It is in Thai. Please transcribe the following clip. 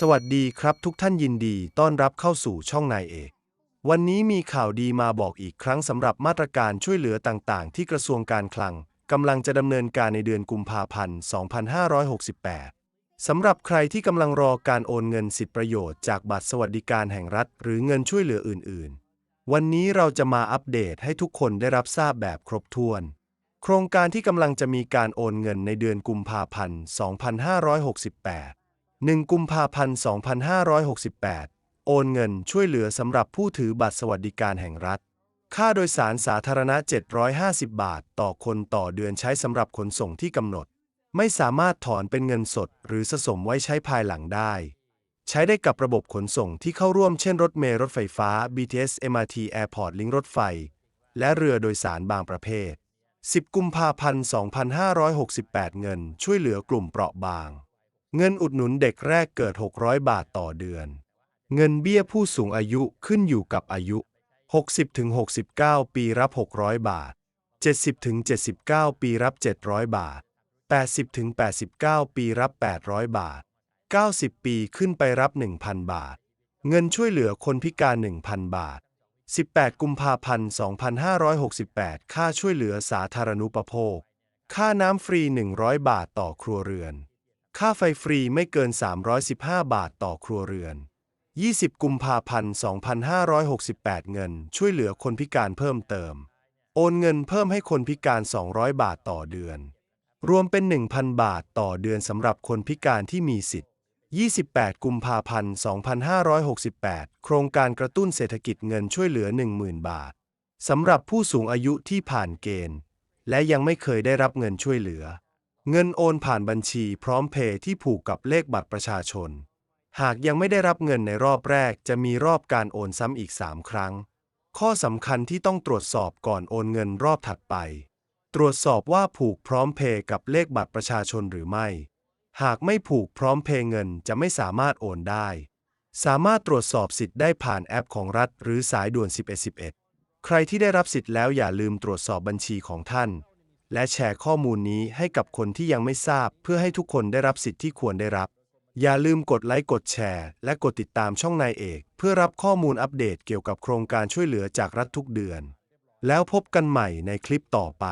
สวัสดีครับทุกท่านยินดีต้อนรับเข้าสู่ช่องนายเอก วันนี้มีข่าวดีมาบอกอีกครั้งสำหรับมาตรการช่วยเหลือต่างๆ ที่กระทรวงการคลังกำลังจะดำเนินการในเดือนกุมภาพันธ์ 2568 สำหรับใครที่กำลังรอการโอนเงินสิทธิประโยชน์จากบัตรสวัสดิการแห่งรัฐ หรือเงินช่วยเหลืออื่น ๆ วันนี้เราจะมาอัปเดตให้ทุกคนได้รับทราบแบบครบถ้วน โครงการที่กำลังจะมีการโอนเงินในเดือนกุมภาพันธ์ 2568 1 กุมภาพันธ์ 2568 โอนเงินช่วยเหลือสำหรับผู้ถือบัตรสวัสดิการแห่งรัฐ ค่าโดยสารสาธารณะ 750 บาท ต่อคนต่อเดือนใช้สำหรับขนส่งที่กำหนด ไม่สามารถถอนเป็นเงินสด หรือสะสมไว้ใช้ภายหลังได้ ใช้ได้กับระบบขนส่งที่เข้าร่วมเช่นรถเมล์รถไฟฟ้า BTS MRT Airport ลิงก์รถไฟ และเรือโดยสารบางประเภท 10 กุมภาพันธ์ 2568 เงินช่วยเหลือกลุ่มเปราะบาง เงินอุดหนุนเด็กแรกเกิด 600 บาทต่อเดือน เงินเบี้ยผู้สูงอายุขึ้นอยู่กับอายุ 60-69 ปีรับ 600 บาท 70-79 ปีรับ 700 บาท 80-89 ปีรับ 800 บาท 90 ปีขึ้นไปรับ 1,000 บาท เงินช่วยเหลือคนพิการ 1,000 บาท 18 กุมภาพันธ์ 2568 ค่าช่วยเหลือสาธารณูปโภค ค่าน้ำฟรี 100 บาทต่อครัวเรือน ค่าไฟฟรีไม่เกิน 315 บาทต่อครัวเรือน 20 กุมภาพันธ์ 2568 เงิน ช่วยเหลือคนพิการเพิ่มเติม โอนเงินเพิ่มให้คนพิการ 200 บาทต่อเดือน รวมเป็น 1,000 บาทต่อเดือนสำหรับคนพิการที่มีสิทธิ์ 28 กุมภาพันธ์ 2568 โครงการกระตุ้นเศรษฐกิจเงินช่วยเหลือ 10,000 บาทสำหรับผู้สูงอายุที่ผ่านเกณฑ์ และยังไม่เคยได้รับเงินช่วยเหลือ เงินโอนผ่านบัญชีพร้อมเพย์ที่ผูกกับเลขบัตรประชาชน หากยังไม่ได้รับเงินในรอบแรก จะมีรอบการโอนซ้ำอีก 3 ครั้ง ข้อสำคัญที่ต้องตรวจสอบก่อนโอนเงินรอบถัดไป ตรวจสอบว่าผูกพร้อมเพย์กับเลขบัตรประชาชนหรือไม่ หากไม่ผูกพร้อมเพย์เงินจะไม่สามารถโอนได้ สามารถตรวจสอบสิทธิ์ได้ผ่านแอปของรัฐ หรือสายด่วน 1111 ใครที่ได้รับสิทธิ์แล้วอย่าลืมตรวจสอบบัญชีของท่าน และแชร์ข้อมูลนี้ให้กับคนที่ยังไม่ทราบ เพื่อให้ทุกคนได้รับสิทธิ์ที่ควรได้รับ อย่าลืมกดไลค์กดแชร์ และกดติดตามช่องนายเอก เพื่อรับข้อมูลอัปเดตเกี่ยวกับโครงการช่วยเหลือจากรัฐทุกเดือน แล้วพบกันใหม่ในคลิปต่อไป